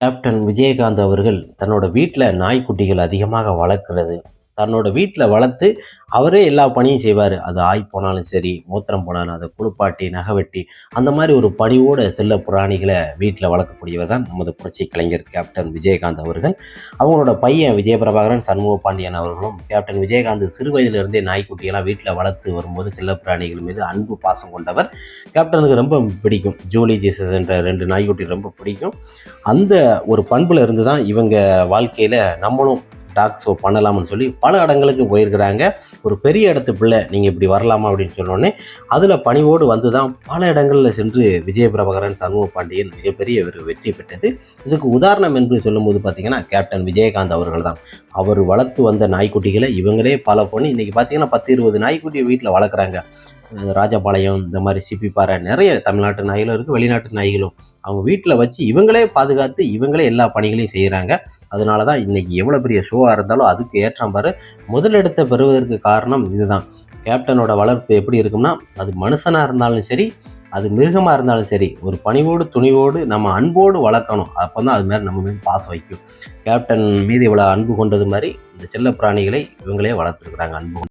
Captain Vijayakanth அவர்கள் தன்னோட வீட்டில் நாய்க்குட்டிகள் அதிகமாக வளர்க்கிறது. தன்னோட வீட்டில் வளர்த்து அவரே எல்லா பணியும் செய்வார். அது ஆய் போனாலும் சரி மூத்திரம் போனாலும் அதை குளிப்பாட்டி நகவெட்டி அந்த மாதிரி ஒரு பணிவோட செல்ல புராணிகளை வீட்டில் வளர்க்கக்கூடியவர் தான் நமது புரட்சி கலைஞர் கேப்டன் விஜயகாந்த் அவர்கள். அவங்களோட பையன் விஜயபிரபாகரன் சண்முக பாண்டியன் அவர்களும் கேப்டன் விஜயகாந்த் சிறு வயதிலிருந்தே நாய்க்குட்டியெல்லாம் வீட்டில் வளர்த்து வரும்போது செல்ல பிராணிகள் மீது அன்பு பாசம் கொண்டவர். கேப்டனுக்கு ரொம்ப பிடிக்கும். ஜூலி ஜீசஸ் என்ற ரெண்டு நாய்க்குட்டி ரொம்ப பிடிக்கும். அந்த ஒரு பண்பில் இருந்து தான் இவங்க வாழ்க்கையில் நம்மளும் டாக் ஷோ பண்ணலாம்னு சொல்லி பல இடங்களுக்கு போயிருக்கிறாங்க. ஒரு பெரிய இடத்து பிள்ளை நீங்கள் இப்படி வரலாமா அப்படின்னு சொன்னோடனே அதில் பணிவோடு வந்து தான் பல இடங்களில் சென்று விஜய பிரபாகரன் சண்முக பாண்டியன் மிகப்பெரிய ஒரு வெற்றி பெற்றது. இதுக்கு உதாரணம் என்று சொல்லும்போது பார்த்தீங்கன்னா கேப்டன் விஜயகாந்த் அவர்கள் தான் அவர் வளர்த்து வந்த நாய்க்குட்டிகளை இவங்களே பல பண்ணி இன்றைக்கி பார்த்தீங்கன்னா பத்து இருபது நாய்க்குட்டியை வீட்டில் வளர்க்குறாங்க. ராஜபாளையம் இந்த மாதிரி சிப்பிப்பாறை நிறைய தமிழ்நாட்டு நாய்களும் இருக்குது வெளிநாட்டு நாய்களும். அவங்க வீட்டில் வச்சு இவங்களே பாதுகாத்து இவங்களே எல்லா பணிகளையும் செய்கிறாங்க அதனால தான் இன்னைக்கு எவ்வளோ பெரிய ஷோவாக இருந்தாலும் அதுக்கு ஏற்றம்பாரு முதலிடத்தை பெறுவதற்கு காரணம் இதுதான். கேப்டனோட வளர்ப்பு எப்படி இருக்கும்னா அது மனுஷனாக இருந்தாலும் சரி அது மிருகமாக இருந்தாலும் சரி ஒரு பணிவோடு துணிவோடு நம்ம அன்போடு வளர்க்கணும். அப்போ தான் அது மாதிரி நம்ம மீது பாசம் வைக்கும். கேப்டன் மீது இவ்வளோ அன்பு கொண்டது மாதிரி இந்த செல்ல பிராணிகளை இவங்களே வளர்த்துருக்குறாங்க அன்பு